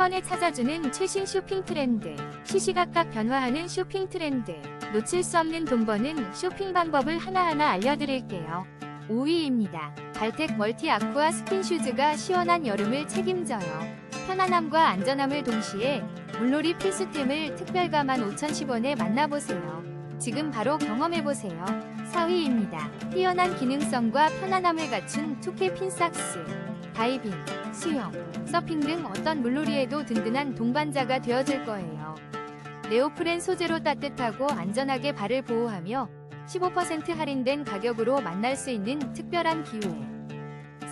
번에 찾아주는 최신 쇼핑 트렌드, 시시각각 변화하는 쇼핑 트렌드, 놓칠 수 없는 돈 버는 쇼핑 방법을 하나하나 알려드릴게요. 5위입니다. 발텍 멀티 아쿠아 스킨 슈즈가 시원한 여름을 책임져요. 편안함과 안전함을 동시에 물놀이 필수템을 특별가 15,010원에 만나보세요. 지금 바로 경험해보세요. 4위입니다. 뛰어난 기능성과 편안함을 갖춘 투케 핀삭스. 다이빙, 수영, 서핑 등 어떤 물놀이에도 든든한 동반자가 되어줄 거예요. 네오프렌 소재로 따뜻하고 안전하게 발을 보호하며 15% 할인된 가격으로 만날 수 있는 특별한 기회.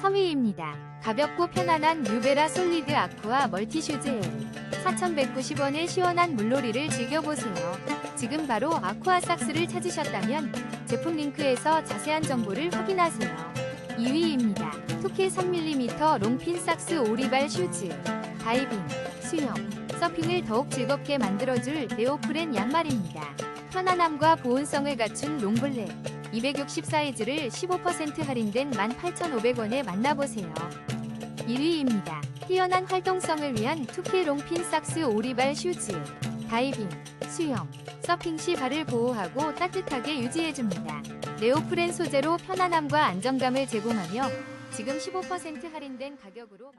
3위입니다. 가볍고 편안한 뉴베라 솔리드 아쿠아 멀티슈즈 4,190원의 시원한 물놀이를 즐겨보세요. 지금 바로 아쿠아 삭스를 찾으셨다면 제품 링크에서 자세한 정보를 확인하세요. 2위입니다. 투케 3mm 롱핀 삭스 오리발 슈즈. 다이빙, 수영, 서핑을 더욱 즐겁게 만들어줄 네오프렌 양말입니다. 편안함과 보온성을 갖춘 롱블랙. 260 사이즈를 15% 할인된 18,500원에 만나보세요. 1위입니다. 뛰어난 활동성을 위한 투케 롱핀 삭스 오리발 슈즈. 다이빙, 수영, 서핑 시 발을 보호하고 따뜻하게 유지해줍니다. 네오프렌 소재로 편안함과 안정감을 제공하며 지금 15% 할인된 가격으로